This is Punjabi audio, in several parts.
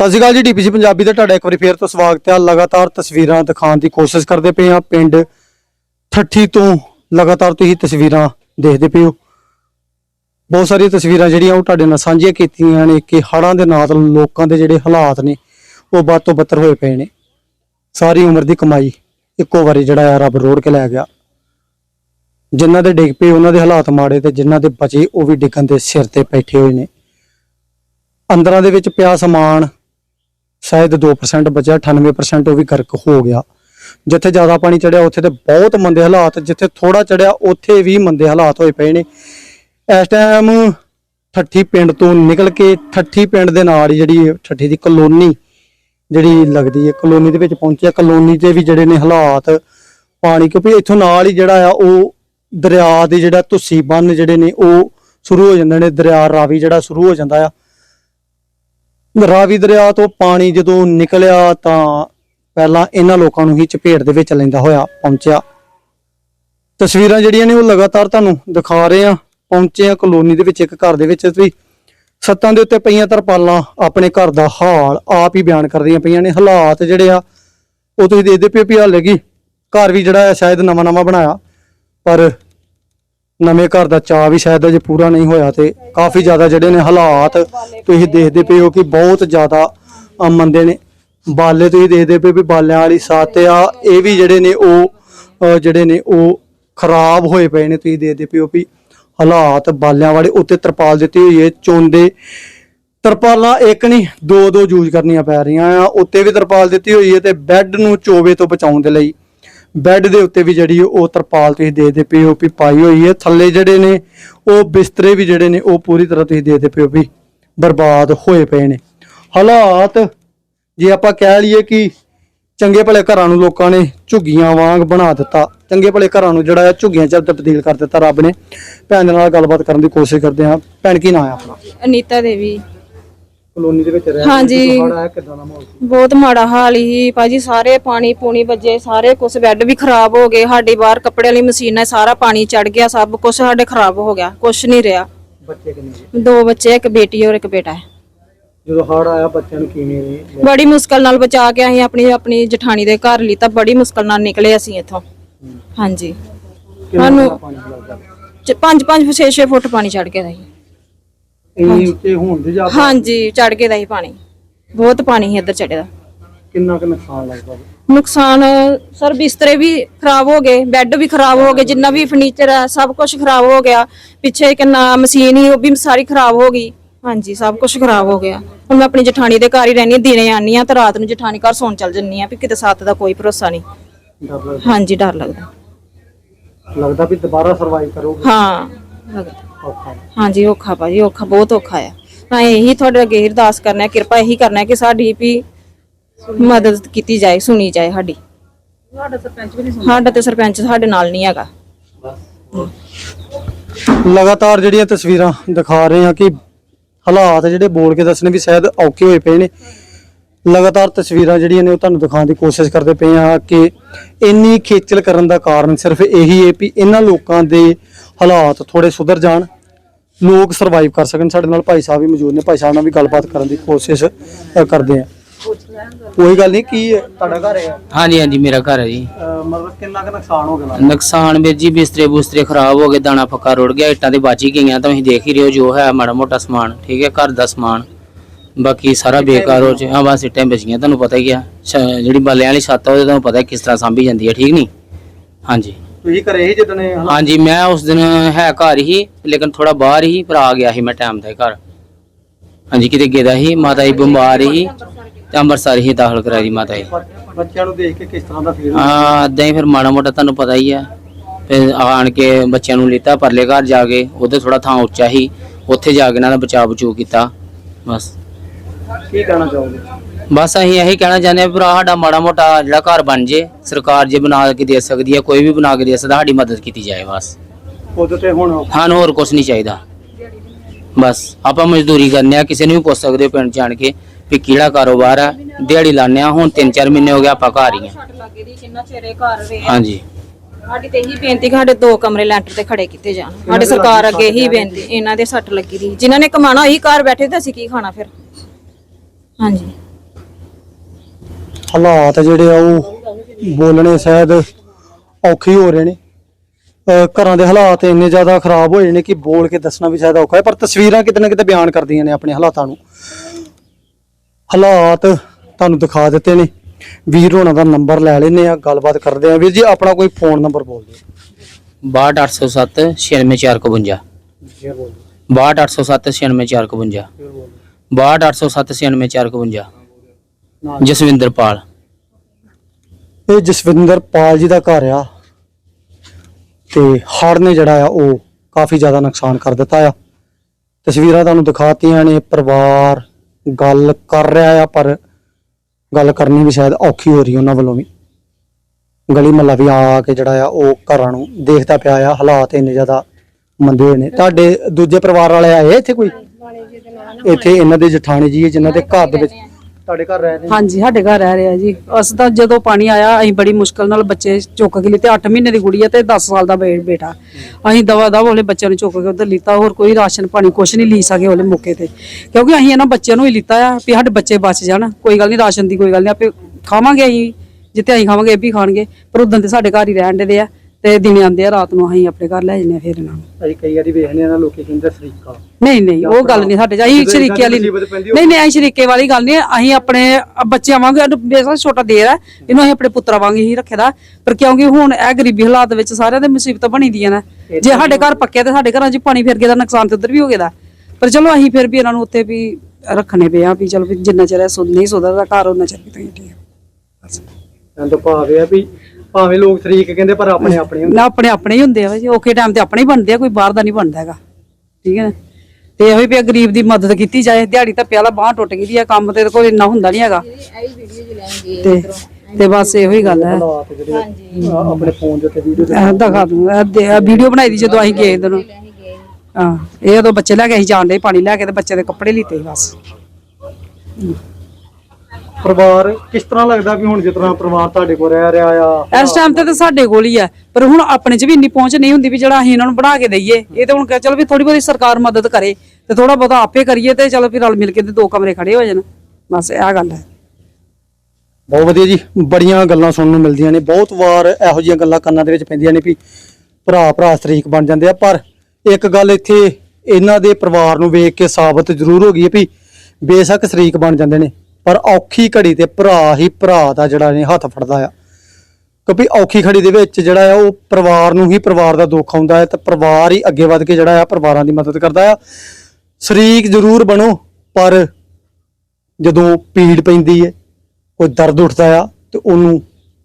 ਸਤਿ ਸ਼੍ਰੀ ਅਕਾਲ ਜੀ ਡੀਪੀਸੀ ਪੰਜਾਬੀ ਦਾ ਤੁਹਾਡਾ ਇੱਕ ਵਾਰੀ ਫੇਰ ਤੋਂ ਸਵਾਗਤ ਹੈ। ਲਗਾਤਾਰ ਤਸਵੀਰਾਂ ਦਿਖਾਉਣ ਦੀ ਕੋਸ਼ਿਸ਼ ਕਰਦੇ ਪਏ ਹਾਂ। ਪਿੰਡ ਠੱਠੀ ਤੋਂ ਲਗਾਤਾਰ ਤੁਸੀਂ ਤਸਵੀਰਾਂ ਦੇਖਦੇ ਪਏ ਹੋ। ਬਹੁਤ ਸਾਰੀਆਂ ਤਸਵੀਰਾਂ ਜਿਹੜੀਆਂ ਉਹ ਤੁਹਾਡੇ ਨਾਲ ਸਾਂਝੀਆਂ ਕੀਤੀਆਂ ਨੇ ਕਿ ਹੜ੍ਹਾਂ ਦੇ ਨਾਲ ਲੋਕਾਂ ਦੇ ਜਿਹੜੇ ਹਾਲਾਤ ਨੇ, ਉਹ ਵੱਧ ਤੋਂ ਬੱਤਰ ਹੋਏ ਪਏ ਨੇ। ਸਾਰੀ ਉਮਰ ਦੀ ਕਮਾਈ ਇੱਕੋ ਵਾਰੀ ਜਿਹੜਾ ਆ ਰੱਬ ਰੋੜ ਕੇ ਲੈ ਗਿਆ। ਜਿਨ੍ਹਾਂ ਦੇ ਡਿੱਗ ਪਏ, ਉਹਨਾਂ ਦੇ ਹਾਲਾਤ ਮਾੜੇ ਤੇ ਜਿਨ੍ਹਾਂ ਦੇ ਬਚੇ, ਉਹ ਵੀ ਡਿੱਗਣ ਦੇ ਸਿਰ ਤੇ ਬੈਠੇ ਹੋਏ ਨੇ। ਅੰਦਰਾਂ ਦੇ ਵਿੱਚ ਪਿਆ ਸਮਾਨ ਸ਼ਾਇਦ 2% ਬਚਿਆ 98% ਉਹ ਵੀ ਗਰਕ ਹੋ ਗਿਆ। ਜਿੱਥੇ ਜ਼ਿਆਦਾ ਪਾਣੀ ਚੜਿਆ, ਉੱਥੇ ਤੇ ਬਹੁਤ ਮੰਦੇ ਹਾਲਾਤ, ਜਿੱਥੇ ਥੋੜਾ ਚੜਿਆ, ਉੱਥੇ ਵੀ ਮੰਦੇ ਹਾਲਾਤ ਹੋਏ ਪਏ ਨੇ। ਇਸ ਟਾਈਮ ਠੱਠੀ ਪਿੰਡ ਤੋਂ ਨਿਕਲ ਕੇ ਠੱਠੀ ਪਿੰਡ ਦੇ ਨਾਲ ਹੀ ਜਿਹੜੀ ਠੱਠੀ ਦੀ ਕਲੋਨੀ ਜਿਹੜੀ ਲੱਗਦੀ ਹੈ, ਕਲੋਨੀ ਦੇ ਵਿੱਚ ਪਹੁੰਚਿਆ ਕਲੋਨੀ 'ਤੇ ਵੀ ਜਿਹੜੇ ਨੇ ਹਾਲਾਤ ਪਾਣੀ, ਕਿਉਂਕਿ ਇੱਥੋਂ ਨਾਲ ਹੀ ਜਿਹੜਾ ਆ, ਉਹ ਦਰਿਆ ਦੇ ਜਿਹੜਾ ਤੁਸੀਂ ਬੰਨ ਜਿਹੜੇ ਨੇ, ਉਹ ਸ਼ੁਰੂ ਹੋ ਜਾਂਦੇ ਨੇ। ਦਰਿਆ ਰਾਵੀ ਜਿਹੜਾ ਸ਼ੁਰੂ ਹੋ ਜਾਂਦਾ ਆ। ਰਾਵੀ ਦਰਿਆ ਤੋਂ ਪਾਣੀ ਜਦੋਂ ਨਿਕਲਿਆ ਤਾਂ ਪਹਿਲਾਂ ਇਹਨਾਂ ਲੋਕਾਂ ਨੂੰ ਹੀ ਚਪੇਟ ਦੇ ਵਿੱਚ ਲੈਂਦਾ ਹੋਇਆ ਪਹੁੰਚਿਆ। ਤਸਵੀਰਾਂ ਜਿਹੜੀਆਂ ਨੇ ਉਹ ਲਗਾਤਾਰ ਤੁਹਾਨੂੰ ਦਿਖਾ ਰਹੇ ਆ ਪਹੁੰਚੇ ਆ ਕਲੋਨੀ ਦੇ ਵਿੱਚ, ਇੱਕ ਘਰ ਦੇ ਵਿੱਚ ਵੀ। ਸੱਤਾਂ ਦੇ ਉੱਤੇ ਪਈਆਂ ਤਰਪਾਲਾਂ ਆਪਣੇ ਘਰ ਦਾ ਹਾਲ ਆਪ ਹੀ ਬਿਆਨ ਕਰਦੀਆਂ ਪਈਆਂ ਨੇ। ਹਾਲਾਤ ਜਿਹੜੇ ਆ, ਉਹ ਤੁਸੀਂ ਦੇਖਦੇ ਪਿਓ ਵੀ ਹਾਲੇ ਕੀ ਘਰ ਵੀ ਜਿਹੜਾ ਆ ਸ਼ਾਇਦ ਨਵਾਂ ਨਵਾਂ ਬਣਾਇਆ। ਪਰ ਨਵੇਂ ਘਰ ਦਾ ਚਾਅ ਵੀ ਸ਼ਾਇਦ ਅਜੇ ਪੂਰਾ ਨਹੀਂ ਹੋਇਆ ਤੇ ਕਾਫੀ ਜ਼ਿਆਦਾ ਜਿਹੜੇ ਨੇ ਹਾਲਾਤ ਤੁਸੀਂ ਦੇਖਦੇ ਪਏ ਹੋ ਕਿ ਬਹੁਤ ਜ਼ਿਆਦਾ ਅ, ਮੰਦੇ ਨੇ। ਬਾਲੇ ਤੁਸੀਂ ਦੇਖਦੇ ਪਏ ਵੀ ਬਾਲਿਆਂ ਵਾਲੀ ਸਾਤ ਆ ਇਹ ਵੀ ਜਿਹੜੇ ਨੇ ਉਹ ਅ, ਜਿਹੜੇ ਨੇ ਉਹ ਖਰਾਬ ਹੋਏ ਪਏ ਨੇ। ਤੁਸੀਂ ਦੇਖਦੇ ਪਏ ਹੋ ਵੀ ਹਾਲਾਤ ਬਾਲਿਆਂ ਵਾਲੇ ਉੱਤੇ ਤਰਪਾਲ ਦਿੱਤੀ ਹੋਈ ਹੈ ਚੋਂਦੇ ਤਰਪਾਲਾਂ ਇੱਕ ਨਹੀਂ ਦੋ ਦੋ ਯੂਜ਼ ਕਰਨੀਆਂ ਪੈ ਰਹੀਆਂ ਆ। ਉੱਤੇ ਵੀ ਤਰਪਾਲ ਦਿੱਤੀ ਹੋਈ ਹੈ ਤੇ ਬੈੱਡ ਨੂੰ ਚੋਵੇ ਤੋਂ ਬਚਾਉਣ ਦੇ ਲਈ ਬੈੱਡ ਦੇ ਉੱਤੇ ਵੀ ਜਿਹੜੀ ਉਹ ਤਰਪਾਲ ਤੁਸੀਂ ਦੇਖਦੇ ਪਏ ਹੋ ਵੀ ਪਾਈ ਹੋਈ ਹੈ। ਥੱਲੇ ਜਿਹੜੇ ਨੇ, ਉਹ ਬਿਸਤਰੇ ਵੀ ਜਿਹੜੇ ਨੇ, ਉਹ ਪੂਰੀ ਤਰ੍ਹਾਂ ਤੁਸੀਂ ਦੇਖਦੇ ਪਏ ਹੋ ਵੀ ਬਰਬਾਦ ਹੋਏ ਪਏ ਨੇ। ਹਾਲਾਤ ਜੇ ਆਪਾਂ ਕਹਿ ਲਈਏ ਕਿ ਚੰਗੇ ਭਲੇ ਘਰਾਂ ਨੂੰ ਲੋਕਾਂ ਨੇ ਝੁੱਗੀਆਂ ਵਾਂਗ ਬਣਾ ਦਿੱਤਾ, ਚੰਗੇ ਭਲੇ ਘਰਾਂ ਨੂੰ ਜਿਹੜਾ ਹੈ ਝੁੱਗੀਆਂ 'ਚ ਤਬਦੀਲ ਕਰ ਦਿੱਤਾ ਰੱਬ ਨੇ। ਭੈਣ ਦੇ ਨਾਲ ਗੱਲਬਾਤ ਕਰਨ ਦੀ ਕੋਸ਼ਿਸ਼ ਕਰਦੇ ਹਾਂ। ਭੈਣ ਕੀ ਨਾਂ ਹੈ ਆਪਣਾ? ਅਨੀਤਾ ਦੇਵੀ। ਕਲੋਨੀ ਦੇ ਵਿੱਚ ਰਹਿ ਹਾਂਜੀ। ਹੈ ਕਿਦਾਂ ਦਾ ਮਾਹੌਲ ਸੀ? ਬਹੁਤ ਮਾੜਾ ਹਾਲ ਹੀ ਭਾਜੀ ਸਾਰੇ ਪਾਣੀ ਪੂਣੀ ਵੱਜੇ ਸਾਰੇ ਕੁਛ ਬੈੱਡ ਵੀ ਖਰਾਬ ਹੋ ਗਏ ਸਾਡੇ ਬਾਹਰ ਕੱਪੜੇ ਵਾਲੀ ਮਸ਼ੀਨ ਹੈ ਸਾਰਾ ਪਾਣੀ ਚੜ ਗਿਆ ਸਭ ਕੁਝ ਸਾਡੇ ਖਰਾਬ ਹੋ ਗਿਆ ਕੁਛ ਨਹੀਂ ਰਿਹਾ। ਬੱਚੇ ਕਿੰਨੇ ਸੀ? ਦੋ ਬੱਚੇ ਇੱਕ ਬੇਟੀ ਔਰ ਇੱਕ ਬੇਟਾ ਹੈ। ਜਦੋਂ ਹੜ ਆਇਆ ਬੱਚਿਆਂ ਨੂੰ ਕਿਵੇਂ ਨੇ ਬੜੀ ਮੁਸ਼ਕਲ ਨਾਲ ਬਚਾ ਕੇ ਅਸੀਂ ਆਪਣੀ ਆਪਣੀ ਜਠਾਣੀ ਦੇ ਘਰ ਲਈ ਤਾਂ ਬੜੀ ਮੁਸ਼ਕਲ ਨਾਲ ਨਿਕਲੇ ਅਸੀਂ ਇੱਥੋਂ। ਹਾਂਜੀ। ਸਾਨੂੰ ਪਾਣੀ ਲੱਗਦਾ 5 5 6 6 ਫੁੱਟ ਪਾਣੀ ਚੜ ਗਿਆ ਸੀ। ਇੰਨੀ ਉੱਚੇ ਹੋਣ ਦੇ ਜਾਂ ਹਾਂਜੀ ਚੜ ਗਿਆ ਦਾ ਸੀ ਪਾਣੀ। ਬਹੁਤ ਪਾਣੀ ਸੀ ਇੱਧਰ ਚੜਿਆ ਕਿੰਨਾ ਕੁ ਨੁਕਸਾਨ ਲੱਗਦਾ ਵਾ? ਨੁਕਸਾਨ ਸਰ ਬਿਸਤਰੇ ਵੀ ਖਰਾਬ ਹੋ ਗਏ ਬੈੱਡ ਵੀ ਖਰਾਬ ਹੋ ਗਏ ਜਿੰਨਾ ਵੀ ਫਰਨੀਚਰ ਹੈ ਸਭ ਕੁਝ ਖਰਾਬ ਹੋ ਗਿਆ। ਪਿੱਛੇ ਕਿੰਨਾ ਮਸ਼ੀਨ ਹੀ ਉਹ ਵੀ ਸਾਰੀ ਖਰਾਬ ਹੋ ਗਈ। ਹਾਂਜੀ ਸਭ ਕੁਝ ਖਰਾਬ ਹੋ ਗਿਆ। ਹੁਣ ਮੈਂ ਆਪਣੀ ਜਠਾਣੀ ਦੇ ਘਰ ਹੀ ਰਹਿੰਦੀ ਹਾਂ ਦਿਨੇ ਆਨੀ ਆ ਤੇ ਰਾਤ ਨੂੰ ਜਠਾਣੀ ਘਰ ਸੌਣ ਚੱਲ ਜੰਨੀ ਆ ਵੀ ਕਿਤੇ ਸਾਥ ਦਾ ਕੋਈ ਭਰੋਸਾ ਨਹੀਂ। ਡਰ ਹਾਂਜੀ ਡਰ ਲੱਗਦਾ। ਲੱਗਦਾ ਵੀ ਦੁਬਾਰਾ ਸਰਵਾਈਵ ਕਰੋਗੇ। ਹਾਂ ਲੱਗਦਾ। ਔਖਾ ਹਾਂਜੀ ਔਖਾ ਭਾਜੀ ਔਖਾ ਬਹੁਤ ਔਖਾ ਆ। ਮੈਂ ਇਹੀ ਤੁਹਾਡੇ ਅੱਗੇ ਅਰਦਾਸ ਕਰਨਾ ਕਿਰਪਾ ਇਹੀ ਕਰਨਾ ਕਿ ਸਾਡੀ ਵੀ ਮਦਦ ਕੀਤੀ ਜਾਏ ਸੁਣੀ ਜਾਏ ਸਾਡੀ। ਸਾਡਾ ਸਰਪੰਚ ਵੀ ਨਹੀਂ ਸਾਡਾ ਤੇ ਸਰਪੰਚ ਸਾਡੇ ਨਾਲ ਨਹੀਂ ਹੈਗਾ। ਲਗਾਤਾਰ ਜਿਹੜੀਆਂ ਤਸਵੀਰਾਂ ਦਿਖਾ ਰਹੇ ਹਾਂ ਕਿ ਹਾਲਾਤ ਜਿਹੜੇ ਬੋਲ ਕੇ ਦੱਸਣੇ ਵੀ ਸ਼ਾਇਦ ਔਖੇ ਹੋਏ ਪਏ ਨੇ। ਲਗਾਤਾਰ ਤਸਵੀਰਾਂ ਜਿਹੜੀਆਂ ਨੇ ਉਹ ਤੁਹਾਨੂੰ ਦਿਖਾਉਣ ਦੀ ਕੋਸ਼ਿਸ਼ ਕਰਦੇ ਪਏ ਹਾਂ ਕਿ ਇੰਨੀ ਖੇਚਲ ਕਰਨ ਦਾ ਕਾਰਨ ਸਿਰਫ ਇਹੀ ਹੈ ਵੀ ਇਹਨਾਂ ਲੋਕਾਂ ਦੇ ਹਾਲਾਤ ਥੋੜੇ ਸੁਧਰ ਜਾਣ ਲੋਕ ਸਰਵਾਈਵ ਕਰ ਸਕਣ। ਸਾਡੇ ਨਾਲ ਭਾਈ ਸਾਹਿਬ ਵੀ ਮੌਜੂਦ ਨੇ ਭਾਈ ਸਾਹਿਬ ਨਾਲ ਵੀ ਗੱਲਬਾਤ ਕਰਨ ਦੀ ਕੋਸ਼ਿਸ਼ ਅ, ਕਰਦੇ ਆ। ਕੋਈ ਗੱਲ ਨਹੀਂ ਕੀ ਹੈ? ਤੁਹਾਡਾ ਘਰ ਹੈ? ਹਾਂਜੀ ਹਾਂਜੀ ਮੇਰਾ ਘਰ ਹੈ ਜੀ। ਮਤਲਬ ਕਿੰਨਾ ਕੁ ਨੁਕਸਾਨ ਹੋ ਗਿਆ ਨੁਕਸਾਨ ਵੀਰ ਜੀ ਬਿਸਤਰੇ ਬੁਸਤਰੇ ਖਰਾਬ ਹੋ ਗਏ ਦਾਣਾ ਪੱਕਾ ਰੁੜ ਗਿਆ ਇੱਟਾਂ ਤੇ ਬਚ ਗਈਆਂ ਤਾਂ ਤੁਸੀਂ ਦੇਖ ਹੀ ਰਹੇ ਹੋ ਜੋ ਹੈ ਮਾੜਾ ਮੋਟਾ ਸਮਾਨ ਠੀਕ ਹੈ ਘਰ ਦਾ ਸਮਾਨ। ਬਾਕੀ ਸਾਰਾ ਬੇਕਾਰ ਹੋ ਚੁੱਕਾ ਬਸ ਇੱਟਾਂ ਬਚੀਆਂ ਤੁਹਾਨੂੰ ਪਤਾ ਹੀ ਆ। ਛ- ਜਿਹੜੀ ਬਾਲਿਆਂ ਵਾਲੀ ਛੱਤ ਆ ਉਹਦੇ ਤੁਹਾਨੂੰ ਪਤਾ ਕਿਸ ਤਰ੍ਹਾਂ ਸਾਂਭੀ ਜਾਂਦੀ ਹੈ ਠੀਕ ਨਹੀਂ? ਹਾਂਜੀ। ਤੁਸੀਂ ਘਰੇ ਹੀ ਜਦੋਂ ਹਾਂਜੀ ਮੈਂ ਉਸ ਦਿਨ ਹੈ ਘਰ ਹੀ ਲੇਕਿਨ ਥੋੜਾ ਬਾਹਰ ਹੀ ਪਰ ਆ ਗਿਆ ਸੀ ਮੈਂ ਟਾਈਮ ਤੇ ਘਰ। ਹਾਂਜੀ ਕਿਤੇ ਗਿਆ ਸੀ ਮਾਤਾ ਜੀ ਬਿਮਾਰ ਸੀ ਤੇ ਅੰਮ੍ਰਿਤਸਰ ਹੀ ਦਾਖਲ ਕਰਾਈ ਮਾਤਾ ਜੀ। ਬੱਚਿਆਂ ਨੂੰ ਦੇਖ ਕੇ ਕਿਸ ਤਰ੍ਹਾਂ ਦਾ ਫੀਲ ਹਾਂ ਏਦਾਂ ਹੀ ਫਿਰ ਮਾੜਾ ਮੋਟਾ ਤੁਹਾਨੂੰ ਪਤਾ ਹੀ ਆ ਫਿਰ ਆਣ ਕੇ ਬੱਚਿਆਂ ਨੂੰ ਲਿੱਤਾ ਪਰਲੇ ਘਰ ਜਾ ਕੇ ਉਹਦੇ ਥੋੜਾ ਥਾਂ ਉੱਚਾ ਸੀ ਉੱਥੇ ਜਾ ਕੇ ਇਹਨਾਂ ਦਾ ਬਚਾਅ ਬਚੂ ਕੀਤਾ ਬਸ। ਕੀ ਕਹਿਣਾ ਚਾਹੋਗੇ? ਬਸ ਅਸੀਂ ਇਹੀ ਕਹਿਣਾ ਚਾਹੁੰਦੇ ਆ ਭਰਾ ਸਾਡਾ ਮਾੜਾ ਮੋਟਾ ਜਿਹੜਾ ਘਰ ਬਣ ਜੇ ਸਰਕਾਰ ਜੇ ਬਣਾ ਕੇ ਦੇ ਸਕਦੀ ਹੈ ਕੋਈ ਵੀ ਬਣਾ ਕੇ ਦੇ ਸਕਦਾ ਸਾਡੀ ਮਦਦ ਕੀਤੀ ਜਾਏ ਬਸ। ਉਹਦੇ ਤੇ ਹੁਣ ਸਾਨੂੰ ਹੋਰ ਕੁਝ ਨਹੀਂ ਚਾਹੀਦਾ। ਬਸ ਆਪਾਂ ਮਜ਼ਦੂਰੀ ਕਰਨੇ ਆ ਕਿਸੇ ਨੂੰ ਵੀ ਪੁੱਛ ਸਕਦੇ ਹੋ ਪਿੰਡ ਜਾਣ ਕੇ ਵੀ ਕਿਹੜਾ ਕਾਰੋਬਾਰ ਆ। ਦਿਹਾੜੀ ਲਾਣੇ ਆ ਹੁਣ 3-4 ਮਹੀਨੇ ਹੋ ਗਏ ਆਪਾਂ ਘਰ ਹੀ ਆ। ਲੱਗੇ ਦੀ ਕਿੰਨਾ ਚਿਹਰੇ ਘਰ ਰਹੇ? ਹਾਂਜੀ। ਸਾਡੀ ਤੇ ਇਹੀ ਬੇਨਤੀ ਕਿ ਸਾਡੇ ਦੋ ਕਮਰੇ ਲੈਂਟਰ ਤੇ ਖੜੇ ਕੀਤੇ ਜਾਣ। ਸਾਡੇ ਸਰਕਾਰ ਅੱਗੇ ਇਹੀ ਬੇਨਤੀ ਇਹਨਾਂ ਦੇ ਸੱਟ ਲੱਗੀ ਦੀ। ਜਿਨ੍ਹਾਂ ਨੇ ਕਮਾਣਾ ਉਹੀ ਘਰ ਬੈਠੇ ਤੇ ਅਸੀਂ ਕੀ ਖਾਣਾ ਫਿਰ? ਹਾਂਜੀ। ਹਾਲਾਤ ਜਿਹੜੇ ਆ ਉਹ ਬੋਲਣੇ ਸ਼ਾਇਦ ਔਖੇ ਹੀ ਰਹੇ ਨੇ। ਘਰਾਂ ਦੇ ਹਾਲਾਤ ਇੰਨੇ ਜ਼ਿਆਦਾ ਖਰਾਬ ਹੋਏ ਨੇ ਕਿ ਬੋਲ ਕੇ ਦੱਸਣਾ ਵੀ ਸ਼ਾਇਦ ਔਖਾ ਹੈ ਪਰ ਤਸਵੀਰਾਂ ਕਿਤੇ ਨਾ ਕਿਤੇ ਬਿਆਨ ਕਰਦੀਆਂ ਨੇ ਆਪਣੇ ਹਾਲਾਤਾਂ ਨੂੰ। ਹਾਲਾਤ ਤੁਹਾਨੂੰ ਦਿਖਾ ਦਿੱਤੇ ਨੇ। ਵੀਰ ਹੋਣਾ ਦਾ ਨੰਬਰ ਲੈ ਲੈਨੇ ਆ ਗੱਲਬਾਤ ਕਰਦੇ ਆ ਵੀਰ ਜੀ ਆਪਣਾ ਕੋਈ ਫੋਨ ਨੰਬਰ ਬੋਲ ਦਿਓ। 62807 96452 62807 96452 62807 96452 ਜਸਵਿੰਦਰ ਪਾਲ ਇਹ ਜਸਵਿੰਦਰ ਪਾਲ ਜੀ ਦਾ ਘਰ ਆ ਤੇ ਹੜ੍ਹ ਨੇ ਜਿਹੜਾ ਆ ਉਹ ਕਾਫੀ ਜ਼ਿਆਦਾ ਨੁਕਸਾਨ ਕਰ ਦਿੱਤਾ ਆ। ਤਸਵੀਰਾਂ ਤੁਹਾਨੂੰ ਦਿਖਾਤੀਆਂ ਨੇ ਪਰਿਵਾਰ ਗੱਲ ਕਰ ਰਿਹਾ ਆ ਪਰ ਗੱਲ ਕਰਨੀ ਵੀ ਸ਼ਾਇਦ ਔਖੀ ਹੋ ਰਹੀ ਉਹਨਾਂ ਵੱਲੋਂ ਵੀ। ਗਲੀ ਮਹੱਲਾ ਵੀ ਆ ਕੇ ਜਿਹੜਾ ਆ ਉਹ ਘਰਾਂ ਨੂੰ ਦੇਖਦਾ ਪਿਆ ਆ ਹਾਲਾਤ ਇੰਨੇ ਜ਼ਿਆਦਾ ਮੰਦੇ ਹੋਏ ਨੇ। ਤੁਹਾਡੇ ਦੂਜੇ ਪਰਿਵਾਰ ਵਾਲੇ ਆਏ ਇੱਥੇ ਕੋਈ? ਇੱਥੇ ਇਹਨਾਂ ਦੇ ਜਠਾਣੀ ਜੀ ਜਿਨ੍ਹਾਂ ਦੇ ਘਰ ਦੇ ਵਿੱਚ ਤੁਹਾਡੇ ਘਰ ਰਹਿ ਰਹੇ ਨੇ? ਹਾਂਜੀ, ਸਾਡੇ ਘਰ ਰਹਿ ਰਿਹਾ ਜੀ। ਅਸੀਂ ਤਾਂ ਜਦੋਂ ਪਾਣੀ ਆਇਆ, ਅਸੀਂ ਬੜੀ ਮੁਸ਼ਕਲ ਨਾਲ ਬੱਚੇ ਚੁੱਕ ਕੇ ਲਿੱਤੇ। 8 ਮਹੀਨੇ ਦੀ ਗੁੜੀ ਆ ਤੇ 10 ਸਾਲ ਦਾ ਬੇ- ਬੇਟਾ। ਅਸੀਂ ਦਵਾ ਦਵਾ ਉਹਲੇ ਬੱਚਿਆਂ ਨੂੰ ਚੁੱਕ ਕੇ ਉਧਰ ਲਿੱਤਾ। ਹੋਰ ਕੋਈ ਰਾਸ਼ਨ ਪਾਣੀ ਕੁਛ ਨਹੀਂ ਲੀ ਸਕੇ ਉਹਲੇ ਮੌਕੇ ਤੇ। ਕਿਉਂਕਿ ਅਸੀਂ ਇਹਨਾਂ ਬੱਚਿਆਂ ਨੂੰ ਹੀ ਲਿੱਤਾ ਆ ਵੀ ਸਾਡੇ ਬੱਚੇ ਬਚ ਜਾਣ। ਕੋਈ ਗੱਲ ਨਹੀਂ, ਰਾਸ਼ਨ ਦੀ ਕੋਈ ਗੱਲ ਨਹੀਂ। ਆਪੇ ਖਾਵਾਂਗੇ ਅਸੀਂ। ਜਿੱਥੇ ਅਸੀਂ ਖਾਵਾਂਗੇ, ਇਹ ਵੀ ਖਾਣਗੇ। ਪਰ ਉਦੋਂ ਤੇ ਸਾਡੇ ਘਰ ਹੀ ਰਹਿਣ ਦੇ ਆ। ਤੇ ਦਿਨੇ ਆਉਂਦੇ ਆ ਰਾਤ ਨੂੰ ਅਸੀਂ ਆਪਣੇ ਘਰ ਲੈ ਜਾਂਦੇ ਆ ਫਿਰ ਇਹਨਾਂ ਨੂੰ। ਅਸੀਂ ਕਈ ਵਾਰੀ ਵੇਖਦੇ ਆ ਨਾ ਲੋਕੀ ਕਹਿੰਦੇ ਸਰੀਕਾ। ਨਹੀਂ ਨਹੀਂ ਉਹ ਗੱਲ ਨਹੀਂ ਸਾਡੇ ਚ। ਅਸੀਂ ਸ਼ਰੀਕੇ ਵਾਲੀ ਨਹੀਂ ਨਹੀਂ ਅਸੀਂ ਸ਼ਰੀਕੇ ਵਾਲੀ ਗੱਲ ਨਹੀਂ ਅਸੀਂ ਆਪਣੇ ਬੱਚਿਆਂ ਵਾਂਗ ਬੇਸਾ ਛੋਟਾ ਦੇਰ ਹੈ ਇਹਨੂੰ ਅਸੀਂ ਆਪਣੇ ਪੁੱਤਰਾਂ ਵਾਂਗ ਹੀ ਰੱਖੇਦਾ ਪਰ ਕਿਉਂਕਿ ਹੁਣ ਇਹ ਗਰੀਬੀ ਹਾਲਾਤ ਵਿੱਚ ਸਾਰਿਆਂ ਦੇ ਮੁਸੀਬਤ ਬਣੀ ਦੀਆਂ ਨੇ। ਜੇ ਸਾਡੇ ਘਰ ਪੱਕੇ ਤੇ ਸਾਡੇ ਘਰਾਂ 'ਚ ਪਾਣੀ ਫਿਰ ਗਿਆ ਦਾ ਨੁਕਸਾਨ ਤੇ ਉਧਰ ਵੀ ਹੋ ਗਿਆ ਦਾ। ਪਰ ਚਲੋ ਅਸੀਂ ਫਿਰ ਵੀ ਇਹਨਾਂ ਨੂੰ ਉੱਥੇ ਵੀ ਰੱਖਣੇ ਪਏ ਆ ਵੀ ਚਲੋ ਜਿੰਨਾ ਚਿਰ ਸੁਧ ਨਹੀਂ ਸੁਧਰਦਾ ਘਰ ਉਹਨਾਂ ਚਿਰ ਵੀ ਤਾਂ ਠੀਕ ਹੈ ਅੰਦ ਭਾਵੇਂ ਆ ਵੀ ਭਾਵੇਂ ਲੋਕ ਸ਼ਰੀਕ ਕਹਿੰਦੇ ਪਰ ਆਪਣੇ ਆਪਣੇ ਹੁੰਦੇ। ਨਾ ਆਪਣੇ ਆਪਣੇ ਹੀ ਹੁੰਦੇ ਆ ਜੀ। ਔਖੇ ਟਾਈਮ ਤੇ ਆਪਣੇ ਹੀ ਬਣਦੇ ਆ ਕੋਈ ਬਾਹਰ ਦਾ ਨਹੀਂ ਬਣਦਾ ਹੈਗਾ। ਠੀਕ ਹੈ ਨਾ? ਤੇ ਇਹੋ ਹੀ ਵੀ ਗਰੀਬ ਦੀ ਮਦਦ ਕੀਤੀ ਜਾਏ। ਦਿਹਾੜੀ ਤਾਂ ਪਿਆਲਾ ਬਾਹ ਟੁੱਟ ਗਈ ਦੀ ਆ ਕੰਮ ਤੇ ਕੋਈ ਇੰਨਾ ਹੁੰਦਾ ਨਹੀਂ ਹੈਗਾ। ਤੇ ਤੇ ਬਸ ਇਹੋ ਹੀ ਗੱਲ ਹੈ। ਹਾਲਾਤ ਜਿਹੜੇ ਆਪਣੇ ਫੋਨ ਦੇ ਉੱਤੇ ਵੀਡੀਓ ਇਹ ਦਿਖਾ ਦੂੰ। ਇਹ ਵੀਡੀਓ ਬਣਾਈ ਦੀ ਜਦੋਂ ਅਸੀਂ ਗਏ ਦਿਨੋਂ ਹਾਂ ਇਹ ਉਦੋਂ ਬੱਚੇ ਲੈ ਕੇ ਅਸੀਂ ਜਾਣ ਦੇ ਪਾਣੀ ਲੈ ਕੇ ਤੇ ਬੱਚੇ ਦੇ ਕੱਪੜੇ ਲਿੱਤੇ ਸੀ ਬਸ। ਪਰਿਵਾਰ ਕਿਸ ਤਰ੍ਹਾਂ ਲੱਗਦਾ ਵੀ ਹੁਣ ਜਿਸ ਤਰ੍ਹਾਂ ਪਰਿਵਾਰ ਤੁਹਾਡੇ ਕੋਲ ਰਹਿ ਰਿਹਾ ਆ? ਇਸ ਟਾਈਮ ਤੇ ਤਾਂ ਸਾਡੇ ਕੋਲ ਹੀ ਆ ਪਰ ਹੁਣ ਆਪਣੇ 'ਚ ਵੀ ਇੰਨੀ ਪਹੁੰਚ ਨਹੀਂ ਹੁੰਦੀ ਵੀ ਜਿਹੜਾ ਅਸੀਂ ਇਹਨਾਂ ਨੂੰ ਬਣਾ ਕੇ ਦਈਏ। ਇਹ ਤਾਂ ਹੁਣ ਕਹਿ ਚਲੋ ਵੀ ਥੋੜੀ ਬਹੁਤੀ ਸਰਕਾਰ ਮਦਦ ਕਰੇ ਤੇ ਥੋੜਾ ਬਹੁਤਾ ਆਪੇ ਕਰੀਏ ਤੇ ਚਲੋ ਵੀ ਰਲ ਮਿਲ ਕੇ ਤੇ ਦੋ ਕਮਰੇ ਖੜੇ ਹੋ ਜਾਣ। ਬਸ ਇਹ ਗੱਲ ਹੈ। ਬਹੁਤ ਵਧੀਆ ਜੀ ਬੜੀਆਂ ਗੱਲਾਂ ਸੁਣਨ ਨੂੰ ਮਿਲਦੀਆਂ ਨੇ। ਬਹੁਤ ਵਾਰ ਇਹੋ ਜਿਹੀਆਂ ਗੱਲਾਂ ਕੰਨਾਂ ਦੇ ਵਿੱਚ ਪੈਂਦੀਆਂ ਨੇ ਵੀ ਭਰਾ ਭਰਾ ਸ਼ਰੀਕ ਬਣ ਜਾਂਦੇ ਆ ਪਰ ਇੱਕ ਗੱਲ ਇੱਥੇ ਇਹਨਾਂ ਦੇ ਪਰਿਵਾਰ ਨੂੰ ਵੇਖ ਕੇ ਸਾਬਤ ਜ਼ਰੂਰ ਹੋ ਗਈ ਹੈ ਵੀ ਬੇਸ਼ੱਕ ਸ਼ਰੀਕ ਬਣ ਜਾਂਦੇ ਨੇ। ਪਰ ਔਖੀ ਘੜੀ ਤੇ ਭਰਾ ਹੀ ਭਰਾ ਦਾ ਜਿਹੜਾ ਨੇ ਹੱਥ ਫੜਦਾ ਆ। ਕਿਉਂਕਿ ਔਖੀ ਘੜੀ ਦੇ ਵਿੱਚ ਜਿਹੜਾ ਆ, ਉਹ ਪਰਿਵਾਰ ਨੂੰ ਹੀ ਪਰਿਵਾਰ ਦਾ ਦੁੱਖ ਆਉਂਦਾ ਹੈ ਤੇ ਪਰਿਵਾਰ ਹੀ ਅੱਗੇ ਵੱਧ ਕੇ ਜਿਹੜਾ ਆ, ਪਰਿਵਾਰਾਂ ਦੀ ਮਦਦ ਕਰਦਾ ਆ। ਸ਼ਰੀਕ ਜ਼ਰੂਰ ਬਣੋ, ਪਰ ਜਦੋਂ ਪੀੜ ਪੈਂਦੀ ਹੈ ਕੋਈ ਦਰਦ ਉੱਠਦਾ ਆ, ਤੇ ਉਹਨੂੰ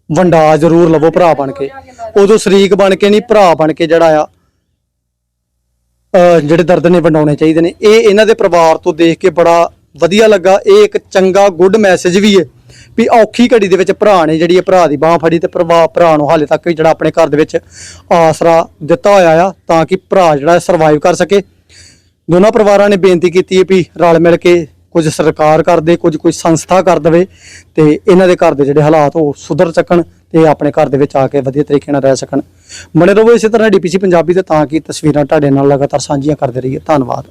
ਵੰਡਾ ਜ਼ਰੂਰ ਲਵੋ ਭਰਾ ਬਣ ਕੇ। ਉਦੋਂ ਸ਼ਰੀਕ ਬਣ ਕੇ ਨਹੀਂ, ਭਰਾ ਬਣ ਕੇ ਜਿਹੜਾ ਆ ਜਿਹੜੇ ਦਰਦ ਨੇ ਵੰਡਾਉਣੇ ਚਾਹੀਦੇ ਨੇ। ਇਹ ਇਹਨਾਂ ਦੇ ਪਰਿਵਾਰ ਤੋਂ ਦੇਖ ਕੇ ਬੜਾ ਵਧੀਆ ਲੱਗਾ। ਇਹ ਇੱਕ ਚੰਗਾ ਗੁੱਡ ਮੈਸੇਜ ਵੀ ਹੈ ਵੀ ਔਖੀ ਘੜੀ ਦੇ ਵਿੱਚ ਭਰਾ ਨੇ ਜਿਹੜੀ ਇਹ ਭਰਾ ਦੀ ਬਾਹ ਫੜੀ ਤੇ ਪ੍ਰਭਾਵ ਭਰਾ ਨੂੰ ਹਾਲੇ ਤੱਕ ਵੀ ਜਿਹੜਾ ਆਪਣੇ ਘਰ ਦੇ ਵਿੱਚ ਆਸਰਾ ਦਿੱਤਾ ਹੋਇਆ ਆ ਤਾਂ ਕਿ ਭਰਾ ਜਿਹੜਾ ਸਰਵਾਈਵ ਕਰ ਸਕੇ। ਦੋਨਾਂ ਪਰਿਵਾਰਾਂ ਨੇ ਬੇਨਤੀ ਕੀਤੀ ਹੈ ਵੀ ਰਲ ਮਿਲ ਕੇ ਕੁਝ ਸਰਕਾਰ ਕਰ ਦੇ, ਕੁਝ ਕੋਈ ਸੰਸਥਾ ਕਰ ਦੇਵੇ ਤੇ ਇਹਨਾਂ ਦੇ ਘਰ ਦੇ ਜਿਹੜੇ ਹਾਲਾਤ ਉਹ ਸੁਧਰ ਸਕਣ ਤੇ ਆਪਣੇ ਘਰ ਦੇ ਵਿੱਚ ਆ ਕੇ ਵਧੀਆ ਤਰੀਕੇ ਨਾਲ ਰਹਿ ਸਕਣ। ਬਣੇ ਰਹੋ ਇਸੇ ਤਰ੍ਹਾਂ ਡੀਪੀਸੀ ਪੰਜਾਬੀ ਤੇ ਤਾਂ ਕਿ ਤਸਵੀਰਾਂ ਤੁਹਾਡੇ ਨਾਲ ਲਗਾਤਾਰ ਸਾਂਝੀਆਂ ਕਰਦੇ ਰਹੀਏ। ਧੰਨਵਾਦ।